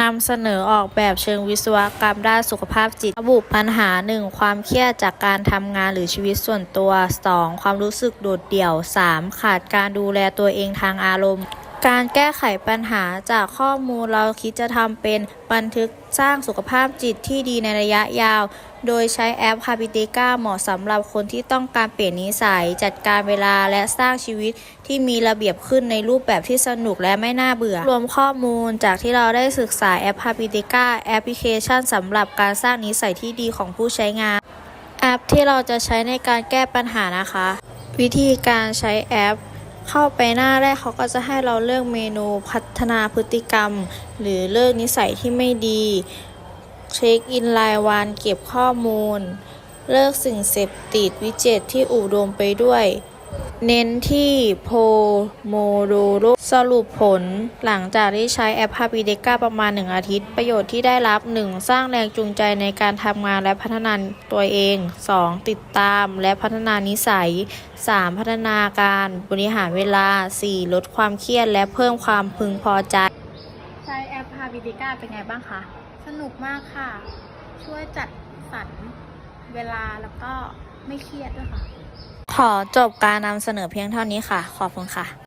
นำเสนอออกแบบเชิงวิศวกรรมด้านสุขภาพจิตระบุปัญหา 1. ความเครียดจากการทำงานหรือชีวิตส่วนตัว 2. ความรู้สึกโดดเดี่ยว 3. ขาดการดูแลตัวเองทางอารมณ์ การแก้ไขปัญหาจากข้อมูลเราคิดจะทำเป็นบันทึกสร้างสุขภาพจิตที่ดีในระยะยาว โดยใช้แอป h a b i t i c a เหมาะสำหรับคนที่ต้องการเปลี่ยนนิสัย จัดการเวลาและสร้างชีวิตที่มีระเบียบขึ้นในรูปแบบที่สนุกและไม่น่าเบื่อ รวมข้อมูลจากที่เราได้ศึกษาแอป h a b i t i c a แอปพลิเคชันสำหรับการสร้างนิสัยที่ดีของผู้ใช้งาน แอปที่เราจะใช้ในการแก้ปัญหานะคะ วิธีการใช้แอป เข้าไปหน้าแรกเขาก็จะให้เราเลือกเมนูพัฒนาพฤติกรรม หรือเลิกนิสัยที่ไม่ดี เช็คอินรายวันเก็บข้อมูล เลิกสิ่งเสพติดวิจิตที่อุดมไปด้วย เน้นที่โพโมโดโรสรุปผลหลังจากที่ใช้แอป h a b i t i c a ประมาณ 1 อาทิตย์ ประโยชน์ที่ได้รับ 1. สร้างแรงจูงใจในการทำงานและพัฒนาตัวเอง 2. ติดตามและพัฒนานิสัย 3. พัฒนาการบริหารเวลา 4. ลดความเครียดและเพิ่มความพึงพอใจ ใช้แอป h a b i t i c a เป็นไงบ้างคะ สนุกมากค่ะ ช่วยจัดสรรเวลาแล้วก็ ไม่เครียดด้วยค่ะ ขอจบการนำเสนอเพียงเท่านี้ค่ะ ขอบคุณค่ะ